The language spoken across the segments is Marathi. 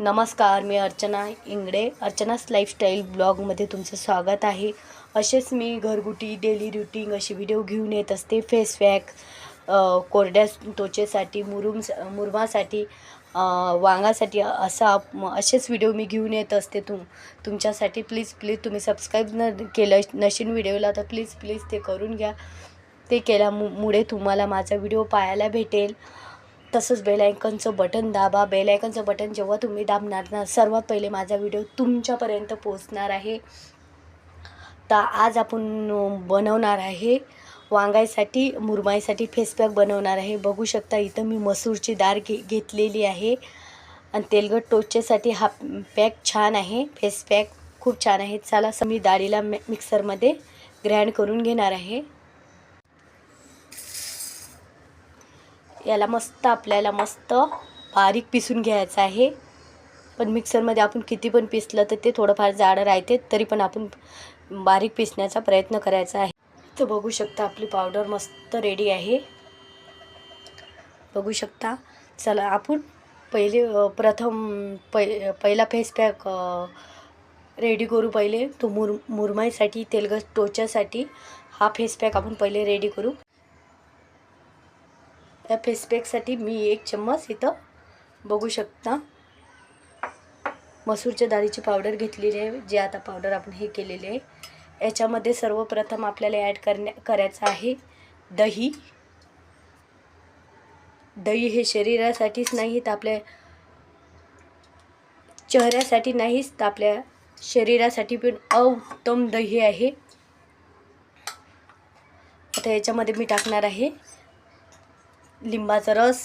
नमस्कार मी अर्चना इंगडे. अर्चनास लाईफस्टाईल ब्लॉगमध्ये तुमचं स्वागत आहे. असेच मी घरगुती डेली रुटीन असे व्हिडिओ घेऊन येत असते. फेसपॅक कोरड्या त्वचेसाठी मुरुम मुरमासाठी वांगासाठी असा असेच व्हिडिओ मी घेऊन येत असते तुम तुमच्यासाठी. प्लीज प्लीज तुम्ही सबस्क्राईब न केलं नशीन व्हिडिओला तर प्लीज प्लीज ते करून घ्या. ते केल्यामुळे तुम्हाला माझा व्हिडिओ पाहायला भेटेल. तसंच बेलायकनचं बटन दाबा. बेलायकनचं बटन जेव्हा तुम्ही दाबणार ना सर्वात पहिले माझा व्हिडिओ तुमच्यापर्यंत पोचणार आहे. तर आज आपण बनवणार आहे वांगायसाठी मुरमाईसाठी फेस पॅक बनवणार आहे. बघू शकता इथं मी मसूरची डाळ घे घेतलेली आहे. आणि तेलगट टोचेसाठी हा पॅक छान आहे. फेस पॅक खूप छान आहे. चला स- मी डाळीला मिक्सरमध्ये ग्रँड करून घेणार आहे. याला मस्त आपल्याला मस्त बारीक पिसून घ्यायचं आहे. पण मिक्सरमध्ये आपण किती पण पिसलं तर ते थोडंफार जाडं राहते तरी पण आपण बारीक पिसण्याचा प्रयत्न करायचा आहे. तर बघू शकता आपली पावडर मस्त रेडी आहे. बघू शकता. चला आपण पहिले प्रथम पै पहिला फेस पॅक रेडी करू पहिले. तो मुर मुरमाईसाठी तेलगट टोच्यासाठी हा फेस पॅक आपण पहिले रेडी करू. या फेसपॅकसाठी मी एक चम्मच इथं बघू शकता. मसूरच्या डाळीची पावडर घेतलेली आहे जे आता पावडर आपण हे केलेले आहे. याच्यामध्ये सर्वप्रथम आपल्याला ॲड करण्या करायचं आहे दही. दही हे शरीरासाठीच नाही तर आपल्या चेहऱ्यासाठी नाहीच तर आपल्या शरीरासाठी पण अवतम दही आहे. आता याच्यामध्ये मी टाकणार आहे. लिंबाचा रस.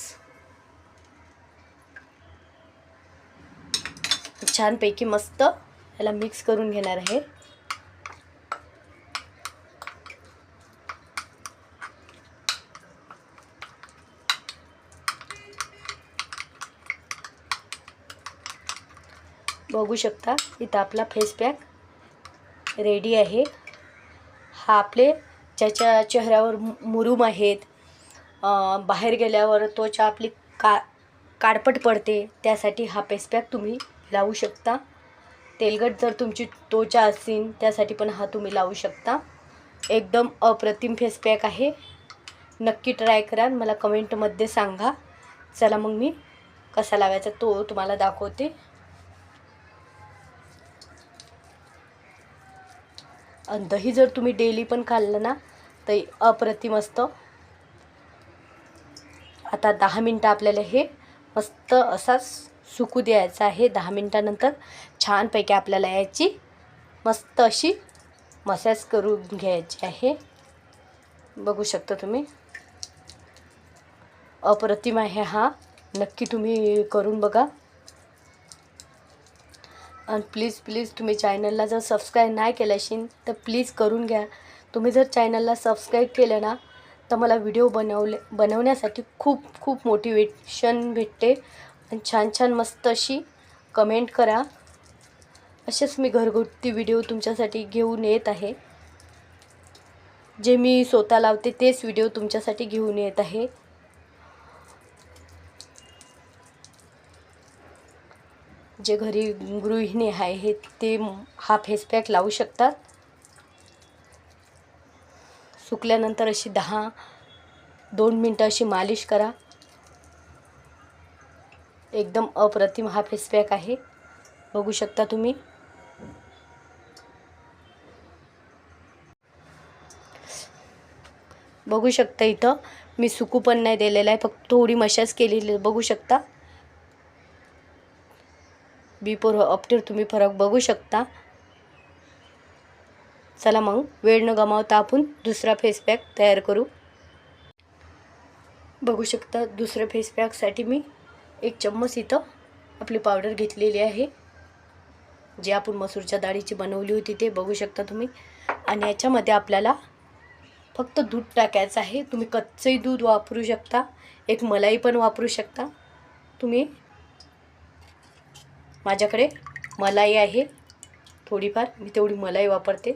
छानपैकी मस्त याला मिक्स करून घेणार आहे. बघू शकता इथं आपला फेस पॅक रेडी आहे. हा आपले ज्याच्या चेहऱ्यावर मुरूम आहेत बाहेर गेल्यावर त्वचा आपली का काडपट पडते त्यासाठी हा फेसपॅक तुम्ही लावू शकता. तेलगट जर तुमची त्वचा असेल त्यासाठी पण हा तुम्ही लावू शकता. एकदम अप्रतिम फेसपॅक आहे. नक्की ट्राय करा मला कमेंटमध्ये सांगा. चला मग मी कसा लावायचा तो तुम्हाला दाखवते. आणि दही जर तुम्ही डेली पण खाल्लं ना तर अप्रतिम असतं. आता दहा मिनटं आपल्याला हे मस्त असाच सुकू द्यायचा आहे. दहा मिनटानंतर छानपैकी आपल्याला याची मस्त अशी मसाज करून घ्यायची आहे. बघू शकता तुम्ही. अप्रतिम आहे हा. नक्की तुम्ही करून बघा. आणि प्लीज प्लीज तुम्ही चॅनलला जर सबस्क्राईब नाही केलं असेल तर प्लीज करून घ्या. तुम्ही जर चॅनलला सबस्क्राईब केलं ना तर मला व्हिडिओ बनवले बनवण्यासाठी खूप खूप मोटिवेशन भेटते. आणि छान छान मस्त अशी कमेंट करा. असेच मी घरगुती व्हिडिओ तुमच्यासाठी घेऊन येत आहे. जे मी स्वतः लावते तेच व्हिडिओ तुमच्यासाठी घेऊन येत आहे. जे घरी गृहिणी आहे ते हा फेस पॅक लावू शकतात. सुकल्यानंतर अशी दहा दोन मिनटं अशी मालिश करा. एकदम अप्रतिम हा फेस पॅक आहे. बघू शकता तुम्ही. बघू शकता इथं. मी सुकू पण नाही दिलेला आहे. फक्त थोडी मशाज केलेली. बघू शकता. बिफोर आफ्टर तुम्ही फरक बघू शकता. चला मग वेळ न गमावता आपण दुसरा फेस पॅक तयार करू. बघू शकता दुसऱ्या फेस पॅकसाठी मी एक चम्मच इथं आपली पावडर घेतलेली आहे. जे आपण मसूरच्या डाळीची बनवली होती ते बघू शकता तुम्ही. आणि याच्यामध्ये आपल्याला फक्त दूध टाकायचं आहे. तुम्ही कच्चंही दूध वापरू शकता. एक मलाई पण वापरू शकता. तुम्ही माझ्याकडे मलाई आहे. थोडीफार मी तेवढी मलाई वापरते.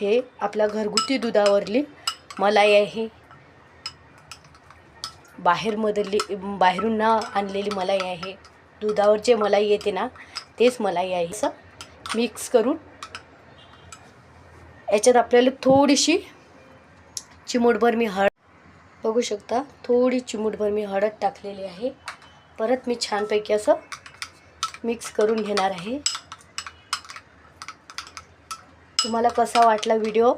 हे आपल्या घरगुती दुधावरली मलाई आहे. बाहेरमधली बाहेरून ना आणलेली मलाई आहे. दुधावर जे मलाई येते ना तेच मलाई आहे. असं मिक्स करून याच्यात आपल्याला थोडीशी चिमूटभर मी हळद बघू शकता थोडी चिमूटभर मी हळद टाकलेली आहे. परत मी छानपैकी असं मिक्स करून घेणार आहे. तुम्हाला कसा वाटला व्हिडिओ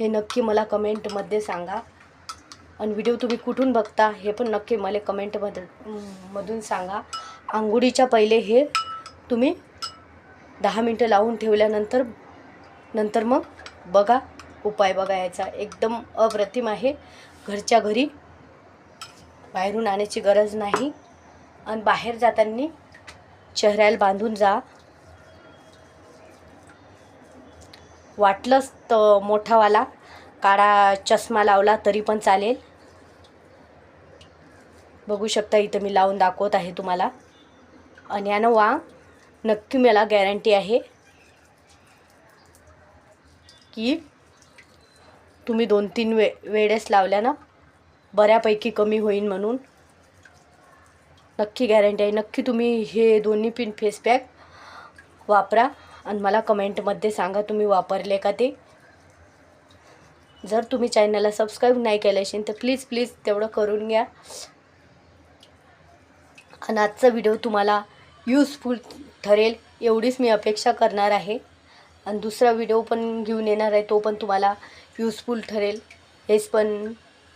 हे नक्की मला कमेंटमध्ये सांगा. आणि व्हिडिओ तुम्ही कुठून बघता हे पण नक्की मला कमेंटमध्ये मधून सांगा. आंघोळीच्या पहिले हे तुम्ही दहा मिनटं लावून ठेवल्यानंतर नंतर मग बघा उपाय बघा याचा एकदम अप्रतिम आहे. घरच्या घरी बाहेरून आणायची गरज नाही. आणि बाहेर जाताना चेहऱ्याला बांधून जा. वाटलंच तर मोठावाला. काळा चष्मा लावला तरी पण चालेल. बघू शकता इथं मी लावून दाखवत आहे तुम्हाला. आणि यानं वा नक्की मला गॅरंटी आहे की तुम्ही दोन तीन वे वेळेस लावल्यानं बऱ्यापैकी कमी होईल म्हणून. नक्की गॅरंटी आहे. नक्की तुम्ही हे दोन्ही पिन फेस पॅक वापरा. आणि मला कमेंटमध्ये सांगा तुम्ही वापरले का ते. जर तुम्ही चॅनलला सबस्क्राईब नाही केलं असेल तर प्लीज प्लीज तेवढं करून घ्या. आणि आजचा व्हिडिओ तुम्हाला यूजफुल ठरेल एवढीच मी अपेक्षा करणार आहे. आणि दुसरा व्हिडिओ पण घेऊन येणार आहे तो पण तुम्हाला यूजफुल ठरेल. हेच पण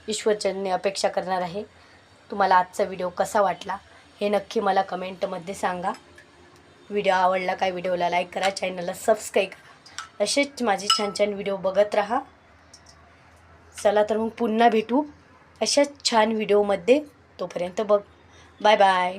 ईश्वरचंदने अपेक्षा करणार आहे. तुम्हाला आजचा व्हिडिओ कसा वाटला हे नक्की मला कमेंटमध्ये सांगा. व्हिडिओ आवडला काय व्हिडिओला लाईक करा चॅनलला सबस्क्राईब करा. असेच माझे छान छान व्हिडिओ बघत राहा. चला तर मग पुन्हा भेटू अशाच छान व्हिडिओमध्ये तोपर्यंत बघ. Bye bye